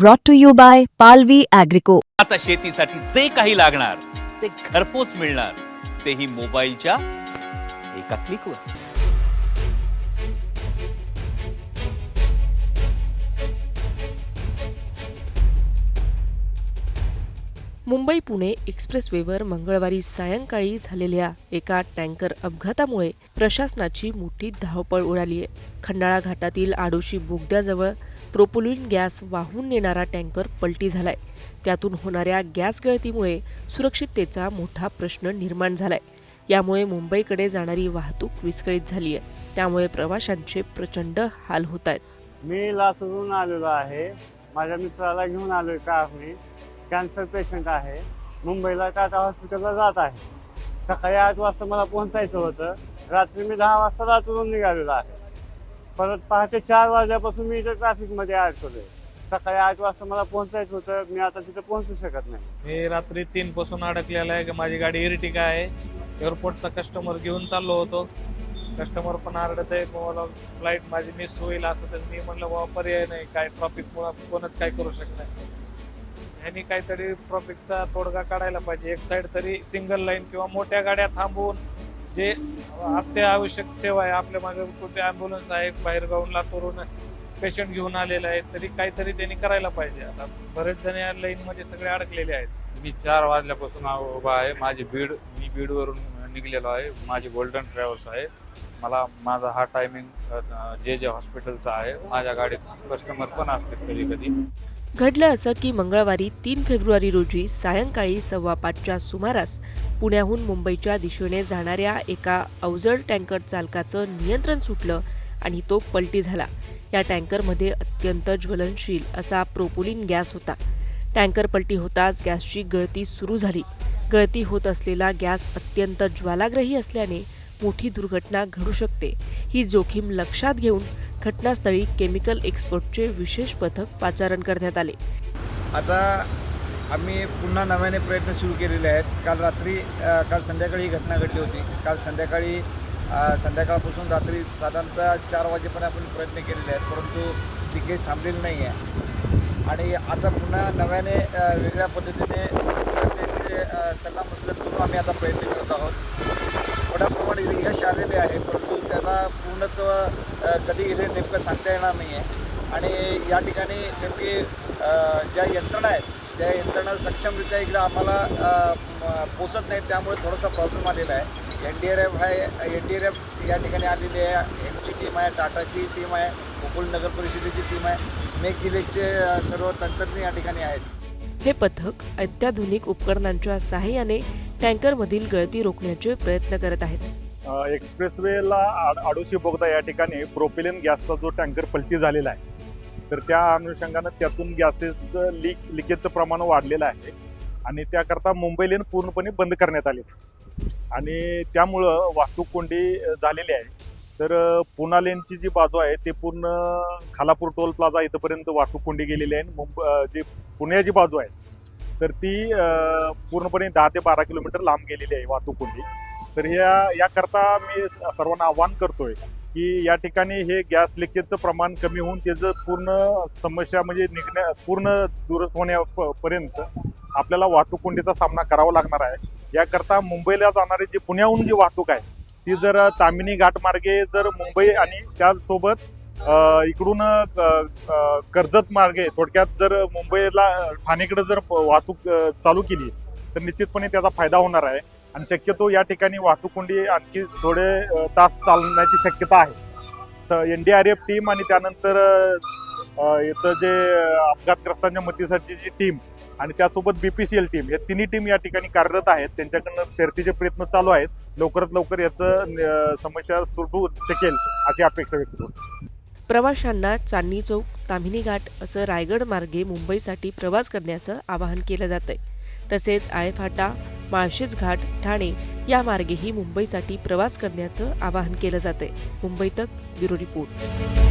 brought to you by Palvi Agrico. आता शेतीसाठी जे काही लागणार ते घरपोच मिळणार. तेही मोबाईलच्या एका क्लिकवर मुंबई पुणे एक्सप्रेसवेवर मंगळवारी सायंकाळी झालेल्या एका टँकर अपघातामुळे प्रशासनाची मोठी धावपळ उडाली आहे. खंडाळा घाटातील आडोशी बोगद्याजवळ प्रोपोलिन गॅस वाहून नेणारा टँकर पलटी झालाय. त्यातून होणाऱ्या गॅस गळतीमुळे सुरक्षिततेचा मोठा प्रश्न निर्माण झालाय. यामुळे मुंबईकडे जाणारी वाहतूक विस्कळीत झाली आहे त्यामुळे प्रवाशांचे प्रचंड हाल होत आहेत मी लातूरून आलेलो आहे. माझ्या मित्राला घेऊन आलोय कारने कॅन्सर पेशंट आहे. मुंबईला टाटा हॉस्पिटलला जात आहे. सकाळी आठ वाजता मला पोहोचायचं होतं. रात्री मी दहा वाजता लातूरून निघालेलो आहे. परत पहाटे चार वाजल्यापासून मी इथं ट्रॅफिकमध्ये अडकलोय सकाळी आठ वाजता मला पोहोचायचं होतं. मी आता तिथे पोहोचू शकत नाही. मी रात्री तीन पासून अडकलेला आहे माझी गाडी इरटिका आहे. एअरपोर्टचा कस्टमर घेऊन चाललो होतो. कस्टमर पण आरडत आहे. मला फ्लाईट माझी मिस होईल असं तर मी म्हणलं बाबा पर्याय नाही. काय ट्रॉफिकमुळे कोणच काय करू शकत नाही. काहीतरी ट्रॉफिकचा तोडगा काढायला पाहिजे. एक साईड तरी सिंगल लाईन किंवा मोठ्या गाड्या थांबवून जे अत्यावश्यक सेवा आहे आपल्या मागे कुठे ॲम्ब्युलन्स आहे बाहेर गावून करून पेशंट घेऊन आलेला आहे तरी काहीतरी त्यांनी करायला पाहिजे. आता बरेच जण या लाईनमध्ये सगळे अडकलेले आहेत. मी चार वाजल्यापासून उभा आहे. माझी बीड मी बीडवरून निघलेलो आहे. माझी गोल्डन ट्रॅव्हल्स आहे. मला माझा हा टायमिंग जे जे हॉस्पिटलचा आहे माझ्या गाडीत कस्टमर पण असतात कधी कधी घडलं असं की मंगळवारी तीन फेब्रुवारी रोजी सायंकाळी सव्वा पाचच्या सुमारास पुण्याहून मुंबईच्या दिशेने जाणाऱ्या एका अवजड टँकर चालकाचं नियंत्रण सुटलं आणि तो पलटी झाला. या टँकरमध्ये अत्यंत ज्वलनशील असा प्रोपोलिन गॅस होता. टँकर पलटी होताच गॅसची गळती सुरू झाली. गळती होत असलेला गॅस अत्यंत ज्वालाग्रही असल्याने मोठी दुर्घटना घडू शकते. ही जोखीम लक्षात घेऊन घटनास्थळी केमिकल एक्सपर्टचे विशेष पथक पाचारण करण्यात आले. आता आम्ही पुन्हा नव्याने प्रयत्न सुरू केलेले आहेत. काल रात्री अ, काल संध्याकाळी ही घटना घडली होती. काल संध्याकाळी अ, संध्याकाळपासून रात्री साधारणतः चार वाजेपर्यंत आपण प्रयत्न केलेले आहेत परंतु ती केस थांबलेली नाही आहे आणि आता पुन्हा नव्याने अ, वेगळ्या पद्धतीने सल्लामसलत करून आम्ही आता प्रयत्न करत आहोत. थोड्या प्रमाणात यश आलेले आहे परंतु त्याला पूर्णत्व कधी गेले नेमकं सांगता येणार नाही आहे आणि या ठिकाणी नेमकी ज्या यंत्रणा आहेत त्या यंत्रणा सक्षमरित्या इकडं आम्हाला पोचत नाही त्यामुळे थोडासा प्रॉब्लेम आलेला आहे. एन डी आर एफ आहे एन डी आर एफ या ठिकाणी आलेली आहे. एमची टीम आहे टाटाची टीम आहे गोकुळ नगर परिषदेची टीम आहे. मेक इलेक्टचे सर्व तंत्रज्ञ या ठिकाणी आहेत. हे पथक अत्याधुनिक उपकरणांच्या सहाय्याने टँकरमधील गळती रोखण्याचे प्रयत्न करत आहेत. एक्सप्रेसवेला आड आडोशी बोगदा या ठिकाणी प्रोपिलिन गॅसचा जो टँकर पलटी झालेला आहे तर त्या अनुषंगानं त्यातून गॅसेसचं लीक लिकेजचं प्रमाण वाढलेलं आहे आणि त्याकरता मुंबई लेन पूर्णपणे बंद करण्यात आली आणि त्यामुळं वाहतूक कोंडी झालेली आहे. तर पुना लेनची जी बाजू आहे ते पूर्ण खालापूर टोल प्लाझा इथंपर्यंत वाहतूक कोंडी गेलेली आहे. आणि मुंब जी पुण्याची बाजू आहे तर ती पूर्णपणे दहा ते बारा किलोमीटर लांब गेलेली आहे वाहतूक कोंडी. तर ह्या याकरता मी स- सर्वांना आव्हान करतोय की या ठिकाणी हे गॅस लिकेजचं प्रमाण कमी होऊन त्याचं पूर्ण समस्या म्हणजे निघण्या पूर्ण दुरुस्त होण्यापर्यंत आपल्याला वाहतूक कोंडीचा सामना करावा लागणार आहे. याकरता मुंबईला जाणारी जी पुण्याहून जी वाहतूक आहे ती जर तामिनी घाटमार्गे जर मुंबई आणि त्याचसोबत इकडून कर्जत मार्गे थोडक्यात जर मुंबईला ठाणेकडे जर वाहतूक चालू केली तर निश्चितपणे त्याचा फायदा होणार आहे. आणि शक्यतो या ठिकाणी वाहतूक कोंडी आणखी थोडे तास चालण्याची शक्यता आहे. स N D R F team आणि त्यानंतर इथं जे अपघातग्रस्तांच्या मदतीसाठी जी टीम आणि त्यासोबत बीपीसीएल टीम हे तिन्ही टीम या ठिकाणी कार्यरत आहेत. त्यांच्याकडनं शर्तीचे प्रयत्न चालू आहेत. लवकरात लवकर याचं समस्या सुटू शकेल अशी अपेक्षा व्यक्त करतो. प्रवाशांना चांदणी चौक ताम्हिणी घाट असं रायगड मार्गे मुंबईसाठी प्रवास करण्याचं आवाहन केलं जात आहे तसेच आळेफाटा माळशेज घाट ठाणे या मार्गेही मुंबईसाठी प्रवास करण्याचं आवाहन केलं जाते मुंबई तक ब्युरो रिपोर्ट.